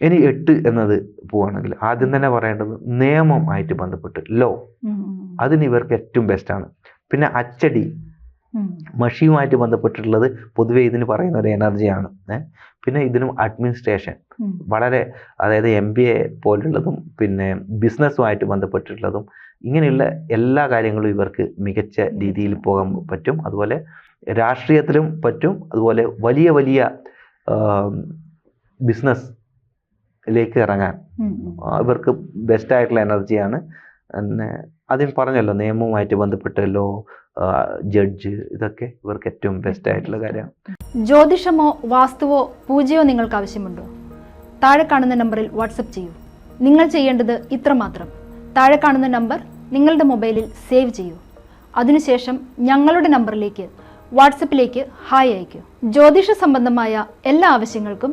ഇനി എട്ട് എന്നത് പോവാണെങ്കിൽ ആദ്യം തന്നെ പറയേണ്ടത് നിയമം ആയിട്ട് ബന്ധപ്പെട്ട് ലോ അതിന് ഇവർക്ക് ഏറ്റവും ബെസ്റ്റാണ് പിന്നെ അച്ചടി. മഷിയുമായിട്ട് ബന്ധപ്പെട്ടിട്ടുള്ളത് പൊതുവേ ഇതിന് പറയുന്ന ഒരു എനർജിയാണ് പിന്നെ ഇതിനും അഡ്മിനിസ്ട്രേഷൻ വളരെ അതായത് എം ബി എ പോലുള്ളതും പിന്നെ ബിസിനസ്സുമായിട്ട് ബന്ധപ്പെട്ടിട്ടുള്ളതും ഇങ്ങനെയുള്ള എല്ലാ കാര്യങ്ങളും ഇവർക്ക് മികച്ച രീതിയിൽ പോകാൻ പറ്റും. അതുപോലെ രാഷ്ട്രീയത്തിലും പറ്റും. അതുപോലെ വലിയ വലിയ ബിസിനസ്സിലേക്ക് ഇറങ്ങാൻ. ഇവർക്ക് ബെസ്റ്റ് ആയിട്ടുള്ള എനർജിയാണ് ആദ്യം പറഞ്ഞല്ലോ നിയമവുമായിട്ട് ബന്ധപ്പെട്ട ലോ ജഡ്ജ് ഇതൊക്കെ ഇവർക്ക് ഏറ്റവും ബെസ്റ്റ് ആയിട്ടുള്ള കാര്യമാണ്. ജ്യോതിഷമോ വാസ്തുവോ പൂജയോ നിങ്ങൾക്ക് ആവശ്യമുണ്ടോ? താഴെ കാണുന്ന നമ്പറിൽ വാട്സപ്പ് ചെയ്യൂ. നിങ്ങൾ ചെയ്യേണ്ടത് ഇത്ര മാത്രം. താഴെ കാണുന്ന നമ്പർ നിങ്ങളുടെ മൊബൈലിൽ സേവ് ചെയ്യൂ. അതിനുശേഷം ഞങ്ങളുടെ നമ്പറിലേക്ക് വാട്സപ്പിലേക്ക് ഹായ് അയക്കൂ ജ്യോതിഷ സംബന്ധമായ എല്ലാ ആവശ്യങ്ങൾക്കും